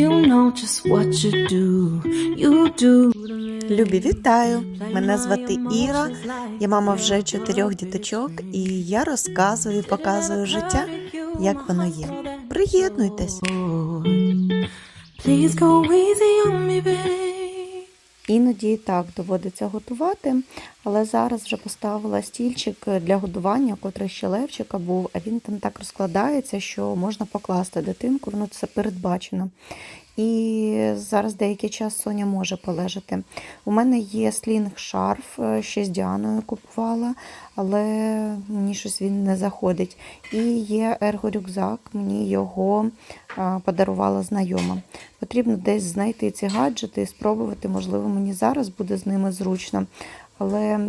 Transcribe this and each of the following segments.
You know just what you do, you do. Любі, вітаю! Мене звати Іра. Я мама вже чотирьох діточок, і я розказую і показую життя, як воно є. Приєднуйтесь! Please go easy on me, babe. Іноді і так доводиться готувати, але зараз вже поставила стільчик для годування, котрий ще левчика був, а він там так розкладається, що можна покласти дитинку, воно це передбачено. І зараз деякий час Соня може полежати. У мене є слінг-шарф, е, ще з Діаною купувала, але мені щось він не заходить. І є ерго-рюкзак, мені його подарувала знайома. Потрібно десь знайти ці гаджети і спробувати, можливо, мені зараз буде з ними зручно. Але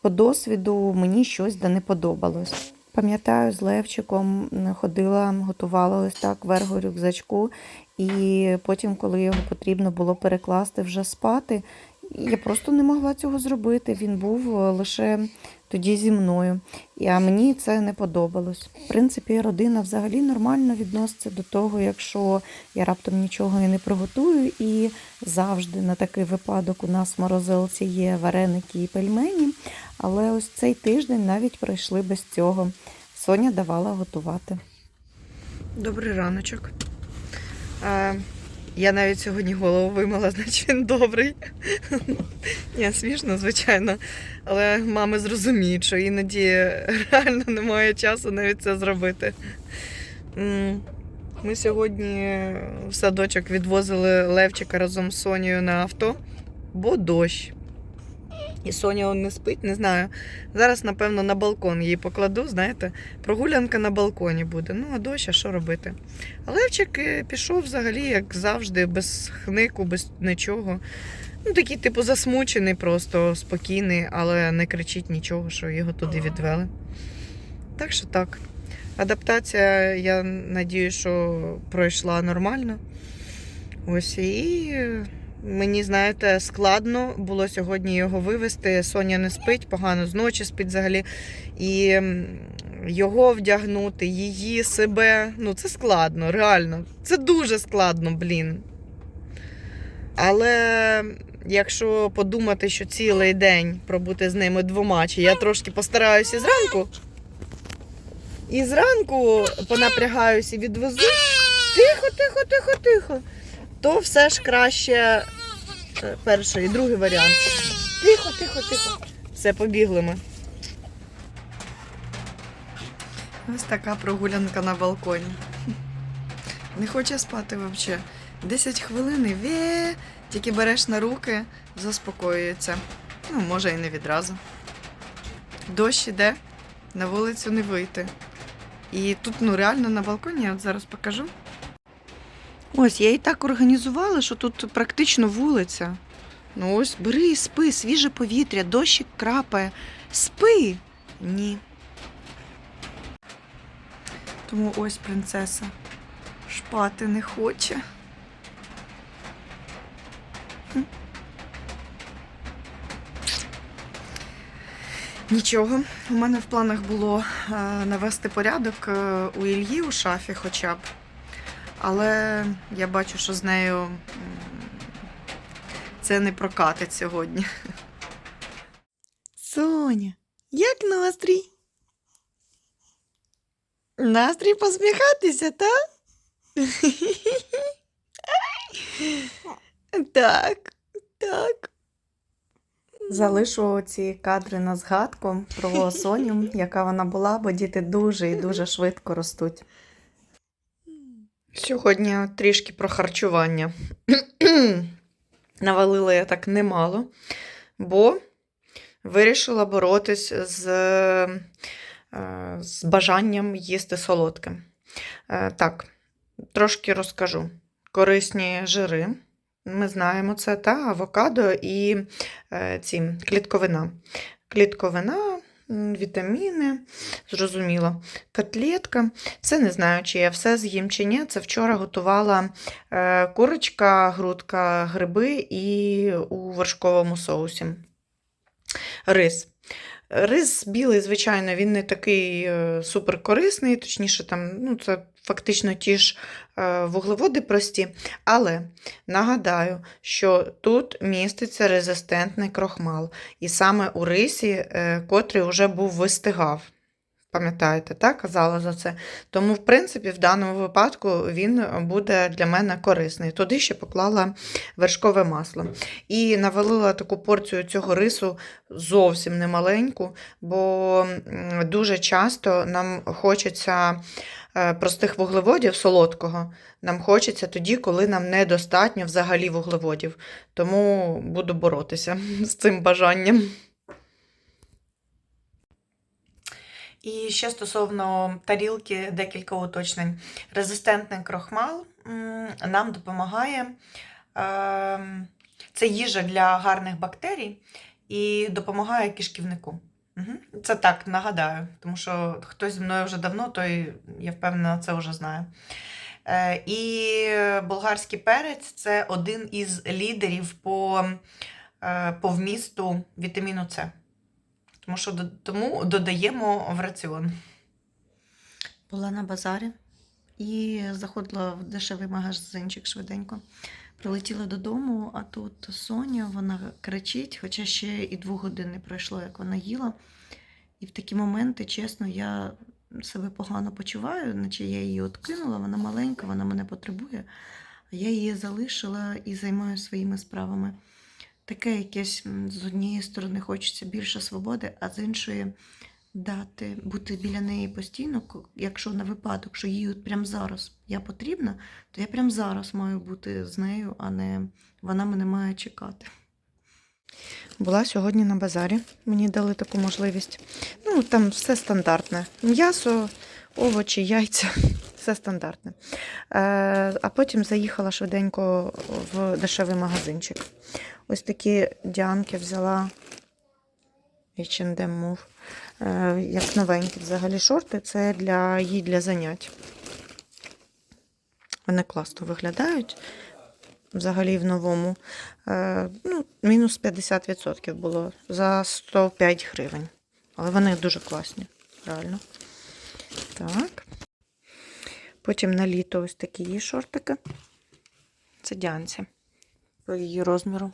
по досвіду мені щось да не подобалось. Пам'ятаю, з Левчиком ходила, готувала ось так вергу рюкзачку, і потім, коли його потрібно було перекласти вже спати, я просто не могла цього зробити. Він був е, лише тоді зі мною. А мені це не подобалось. В принципі, родина взагалі нормально відноситься до того, якщо я раптом нічого і не приготую, і завжди на такий випадок у нас в морозилці є вареники і пельмені. Але ось цей тиждень навіть пройшли без цього. Соня давала готувати. Добрий раночок. Я навіть сьогодні голову вимила, значить він добрий. Ні, смішно, звичайно. Але мами зрозуміють, що іноді реально немає часу навіть це зробити. Ми сьогодні в садочок відвозили Левчика разом з Сонією на авто, бо дощ. І Соня он не спить, не знаю. Зараз, напевно, на балкон її покладу, знаєте, прогулянка на балконі буде. Ну, а дощ, а що робити? А Левчик е, пішов взагалі, як завжди, без хнику, без нічого. Ну, такий, типу, засмучений, просто спокійний, але не кричить нічого, що його туди відвели. Так що так. Адаптація, я надію, що пройшла нормально. Ось і мені, знаєте, складно було сьогодні його вивезти. Соня не спить, погано з ночі спить взагалі. І його вдягнути, її, себе. Ну, це складно, реально. Це дуже складно, блін. Але якщо подумати, що цілий день пробути з ними двома, чи я трошки постараюся зранку. І зранку понапрягаюся і відвезу. Тихо, тихо, тихо, тихо. То все ж краще е, перший і другий варіант. Тихо, тихо, тихо. Все, побігли ми. Ось така прогулянка на балконі. Не хоче спати взагалі. 10 хвилин і вє, тільки береш на руки, заспокоюється. Ну, може, і не відразу. Дощ іде, на вулицю не вийти. І тут, ну, реально на балконі, я от зараз покажу. Ось, я і так організувала, що тут практично вулиця. Ну ось, бери і спи, свіже повітря, дощик крапає. Спи. Ні. Тому ось принцеса шпати не хоче. Нічого, у мене в планах було е, навести порядок е, у Ільї у шафі хоча б. Але я бачу, що з нею це не прокатить сьогодні. Соня, як настрій? Настрій посміхатися, так? Так, так. Залишу ці кадри на згадку про Соню, яка вона була, бо діти дуже і дуже швидко ростуть. Сьогодні трішки про харчування. Навалила я так немало, бо вирішила боротись з, е, з бажанням їсти солодке. Е, Так, трошки розкажу. Корисні жири. Ми знаємо це, та авокадо і е, ці клітковина. Клітковина, вітаміни, зрозуміло. Котлетка. Це не знаю, чи я все з'їм чи ні. Це вчора готувала е, курочка, грудка, гриби і у вершковому соусі. Рис. Рис білий, звичайно, він не такий е, суперкорисний, точніше, там, ну, це фактично ті ж е, вуглеводи прості, але нагадаю, що тут міститься резистентний крохмал, і саме у рисі, е, котрий вже був вистигав. Пам'ятаєте, так? Казала за це. Тому, в принципі, в даному випадку він буде для мене корисний. Туди ще поклала вершкове масло. І навалила таку порцію цього рису зовсім немаленьку, бо дуже часто нам хочеться е, простих вуглеводів солодкого. Нам хочеться тоді, коли нам недостатньо взагалі вуглеводів. Тому буду боротися з цим бажанням. І ще стосовно тарілки декілька уточнень. Резистентний крохмал нам допомагає. Е, це їжа для гарних бактерій і допомагає кишківнику. Це так нагадаю, тому що хтось зі мною вже давно, той, я впевнена, це вже знає. Е, і болгарський перець це один із лідерів по, е, по вмісту вітаміну С. Тому що тому додаємо в раціон. Була на базарі і заходила в дешевий магазинчик швиденько. Прилетіла додому, а тут Соня, вона кричить, хоча ще і двох годин не пройшло, як вона їла. І в такі моменти, чесно, я себе погано почуваю, наче я її откинула, вона маленька, вона мене потребує, а я її залишила і займаюся своїми справами. Таке якесь з однієї сторони хочеться більше свободи, а з іншої дати, бути біля неї постійно, якщо на випадок, що їй от прямо зараз я потрібна, то я прямо зараз маю бути з нею, а не вона мене має чекати. Була сьогодні на базарі, мені дали таку можливість. Ну, там все стандартне. М'ясо, овочі, яйця, все стандартне. Е, а потім заїхала швиденько в дешевий магазинчик. Ось такі діанки взяла H&M Move. Е, як новенькі взагалі шорти, це для їй для занять. Вони класно виглядають. Взагалі в новому. Е, ну, мінус 50% було за 105 гривень. Але вони дуже класні, реально. Потім на літо ось такі її шортики. Це дянці по її розміру.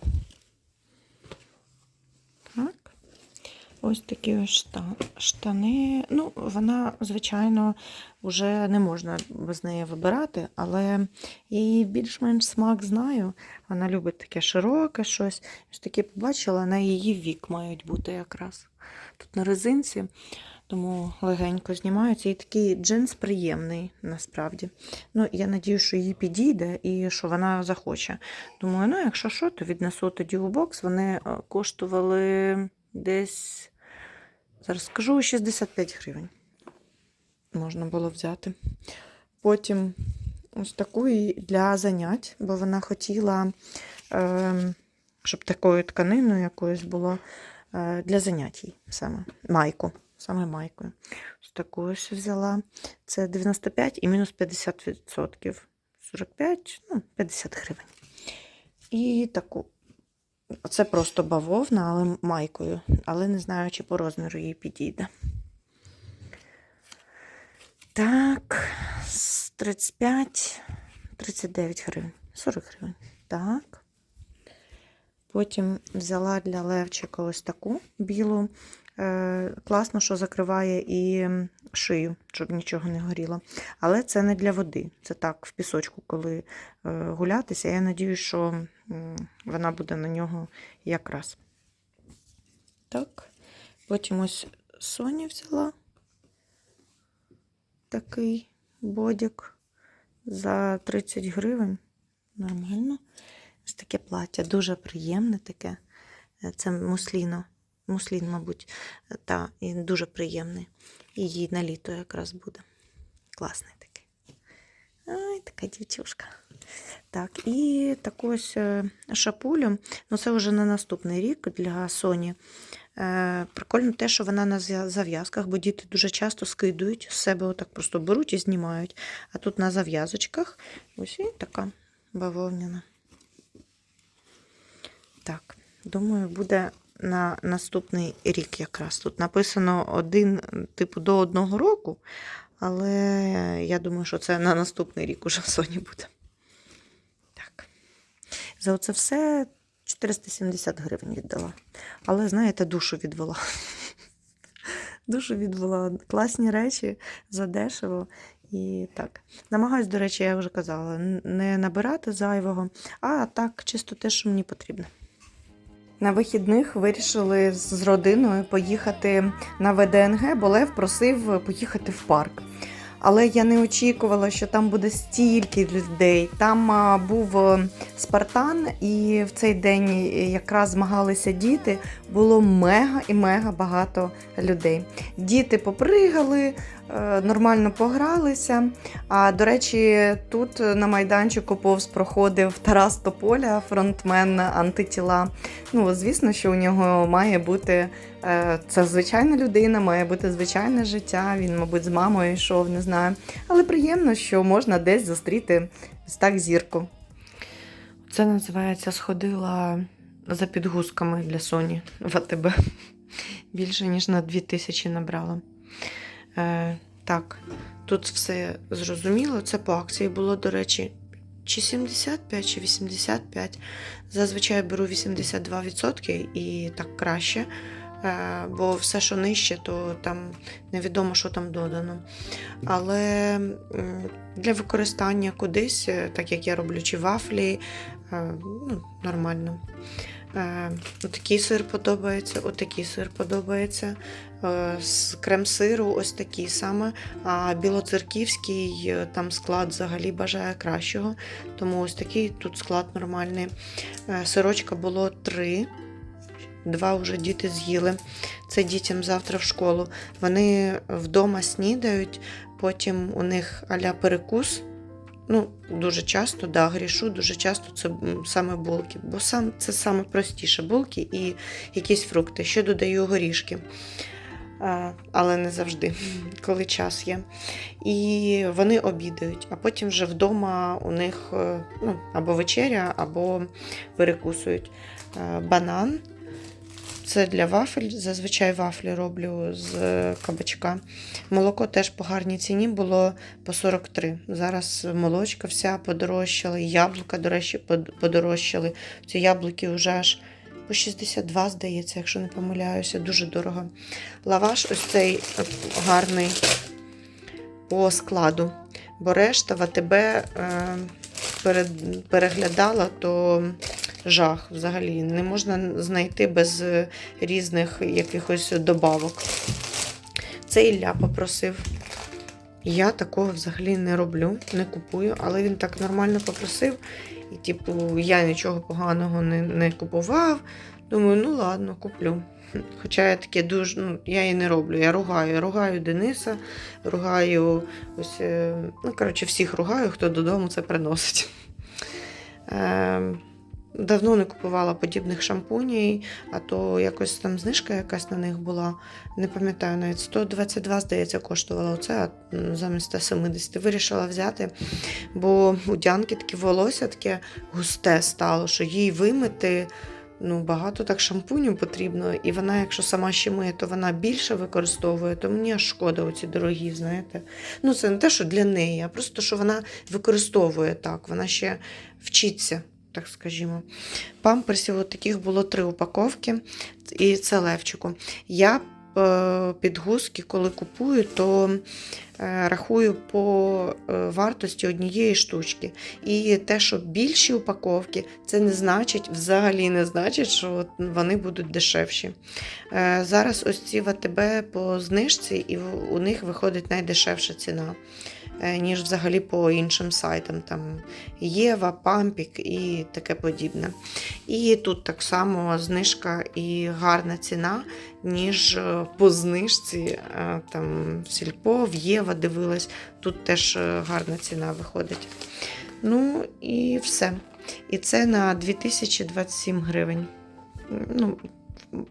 Так. Ось такі ось шта- штани. Ну, вона, звичайно, вже не можна без неї вибирати, але її більш-менш смак знаю. Вона любить таке широке щось. Ось такі побачила, на її вік мають бути якраз. Тут на резинці, тому легенько знімаються. І такий джинс приємний насправді. Ну, я надію, що їй підійде і що вона захоче. Думаю, ну, якщо що, то віднесу тоді у бокс. Вони е, коштували десь, зараз скажу, 65 гривень. Можна було взяти. Потім ось таку і для занять, бо вона хотіла, е, щоб такою тканиною якоюсь було е, для занять саме майку. Саме майкою. Ось таку взяла. Це 95 і мінус 50%. 45, ну, 50 гривень. І таку. Це просто бавовна, але майкою. Але не знаю, чи по розміру їй підійде. Так, 35, 39 гривень, 40 гривень. Так. Потім взяла для Левчика ось таку білу. Е, класно, що закриває і шию, щоб нічого не горіло. Але це не для води. Це так, в пісочку, коли е, гулятися. Я надію, що вона буде на нього якраз. Так. Потім ось Соня взяла такий бодік за 30 гривень. Нормально. Ось таке плаття, дуже приємне таке. Е, Це мусліно. Муслін, мабуть, та, і дуже приємний. І на літо якраз буде. Класний такий. Ай, така дівчушка. Так, і таку ось е, шапулю. Ну, це вже на наступний рік для Соні. Е, Прикольно те, що вона на зав'язках, бо діти дуже часто скидують з себе, отак просто беруть і знімають. А тут на зав'язочках ось і така бавовняна. Так, думаю, буде на наступний рік якраз. Тут написано один, типу, до одного року, Але я думаю, що це на наступний рік уже Соні буде. Так. За оце все 470 гривень віддала. Але, знаєте, душу відвела. Душу відвела. Класні речі задешево. І так. Намагаюсь, до речі, я вже казала, не набирати зайвого, а так, чисто те, що мені потрібно. На вихідних вирішили з родиною поїхати на ВДНГ, бо Лев просив поїхати в парк. Але я не очікувала, що там буде стільки людей. Там а, був е, Спартан, і в цей день е, якраз змагалися діти. Було мега і мега багато людей. Діти попригали, нормально погралися. А до речі, тут на майданчику повз проходив Тарас Тополя, фронтмен антитіла. Ну, звісно, що у нього має бути е, це звичайна людина, має бути звичайне життя. Він, мабуть, з мамою йшов, не знаю. Але приємно, що можна десь зустріти ось так зірку. Це називається сходила за підгузками для Соні в АТБ. Більше ніж на 2000 набрала. Е, так, тут все зрозуміло. Це по акції було, до речі, чи 75, чи 85. Зазвичай беру 82% і так краще. Е, Бо все, що нижче, то там невідомо, що там додано. Але для використання кудись, е, так як я роблю чи вафлі, е, ну, нормально. Отакий сир подобається, отакий сир подобається. Е, З крем-сиру ось такий саме. А білоцерківський е, там склад взагалі бажає кращого. Тому ось такий тут склад нормальний. Е, Сирочка було три. Два вже діти з'їли. Це дітям завтра в школу. Вони вдома снідають, потім у них аля перекус. Ну, дуже часто, да, грішу, дуже часто це саме булки, бо сам, це саме простіше булки і якісь фрукти. Ще додаю горішки. Але не завжди, коли час є. І вони обідають, а потім вже вдома у них е, ну, або вечеря, або перекусують. Е, Банан. Це для вафель. Зазвичай вафлі роблю з е, кабачка. Молоко теж по гарній ціні було по 43. Зараз молочка вся подорожчала, яблука, до речі, подорожчали. Ці яблуки вже аж по 62, здається, якщо не помиляюся, дуже дорого. Лаваш ось цей е, гарний по складу. Бо решта в АТБ е, переглядала, то жах взагалі. Не можна знайти без різних якихось добавок. Це Ілля попросив. Я такого взагалі не роблю, не купую, але він так нормально попросив. І, типу, я нічого поганого не, не купував. Думаю, ну ладно, куплю. Хоча я таке дуже, ну, я її не роблю. Я ругаю. Я ругаю Дениса, ругаю ось, е, ну, коротше, всіх ругаю, хто додому це приносить. Давно не купувала подібних шампунів, а то якось там знижка якась на них була. Не пам'ятаю, навіть 122, здається, коштувала оце, а замість 170 вирішила взяти, бо у Дянки таке волосся таке густе стало, що їй вимити. Ну, багато так шампунів потрібно, і вона, якщо сама ще миє, то вона більше використовує, то мені аж шкода оці дорогі, знаєте. Ну, це не те, що для неї, а просто що вона використовує так, вона ще вчиться, так скажімо. Памперсів от таких було три упаковки, і це левчику. Я е, підгузки, коли купую, то е, рахую по е, вартості однієї штучки. І те, що більші упаковки, це не значить, взагалі не значить, що вони будуть дешевші. Зараз ось ці ВТБ по знижці, і у них виходить найдешевша ціна, ніж взагалі по іншим сайтам. Там Єва, Пампік і таке подібне. І тут так само знижка і гарна ціна, ніж е, по знижці е, там в Сільпо, в Єва дивилась. Тут теж е, гарна ціна виходить. Ну і все. І це на 2027 гривень. Ну,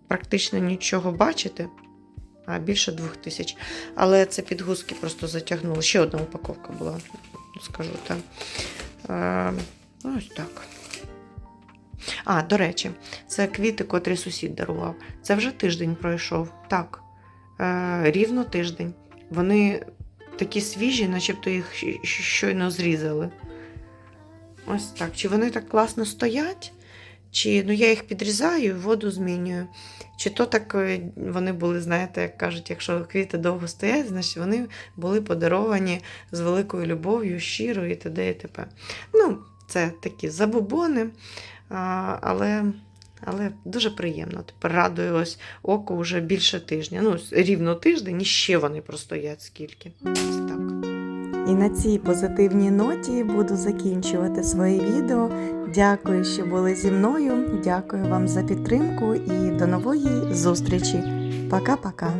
практично нічого бачите, а більше 2000. Але це підгузки просто затягнуло. Ще одна упаковка була, скажу так. Е, ось так. А, до речі, це квіти, котрі сусід дарував. Це вже тиждень пройшов. Так, е, рівно тиждень. Вони такі свіжі, начебто їх щойно зрізали. Ось так. Чи вони так класно стоять? Чи ну, я їх підрізаю і воду змінюю. Чи то так е, вони були, знаєте, як кажуть, якщо квіти довго стоять, значить вони були подаровані з великою любов'ю, щиро і т.д. і т.п. Ну, це такі забубони, але, але дуже приємно. Тепер радує око вже більше тижня. Ну, рівно тиждень, і ще вони простоять скільки. Ось так. І на цій позитивній ноті буду закінчувати своє відео. Дякую, що були зі мною. Дякую вам за підтримку і до нової зустрічі. Пока-пока.